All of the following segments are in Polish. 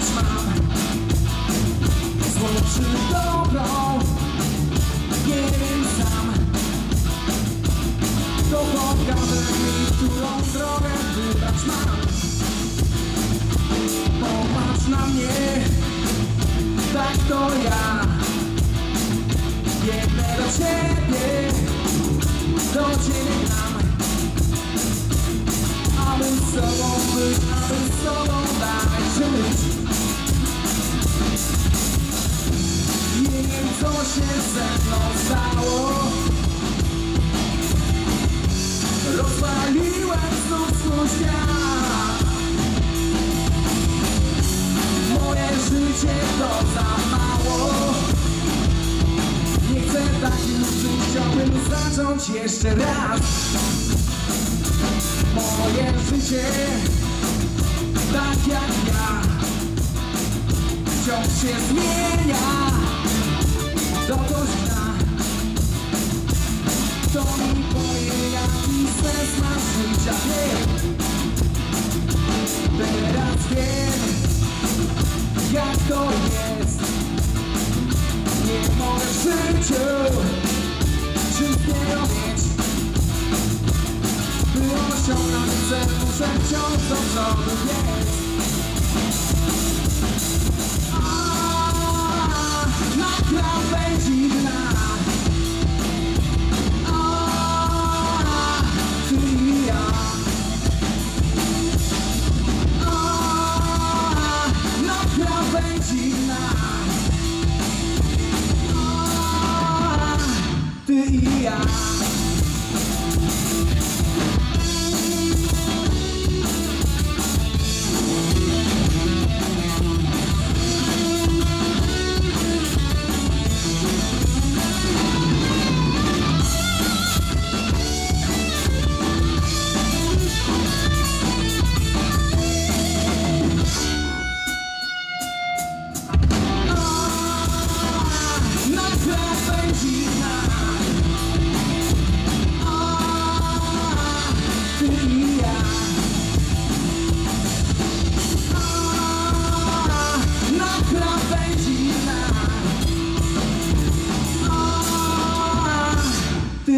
twarz dobrą Nie wiem sam Dokąd jadę i którą drogę wybrać mam Popatrz na mnie Tak to ja. Biegnę do ciebie Do ciebie. Się ze mną stało. Rozwaliłem znów swój świat. Moje życie to za mało. Nie chcę tak już żyć, chciałbym zacząć jeszcze raz. Moje życie tak jak ja Wciąż się zmienia życia Wiem Teraz wiem Jak to jest Nie mogę w życiu Wszystkiego mieć By osiągnąć cel Muszę wciąż do przodu Argentina.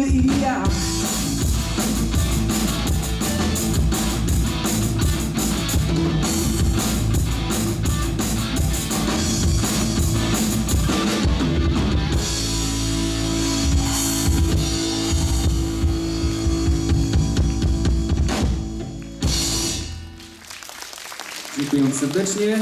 I ja. Dziękuję serdecznie.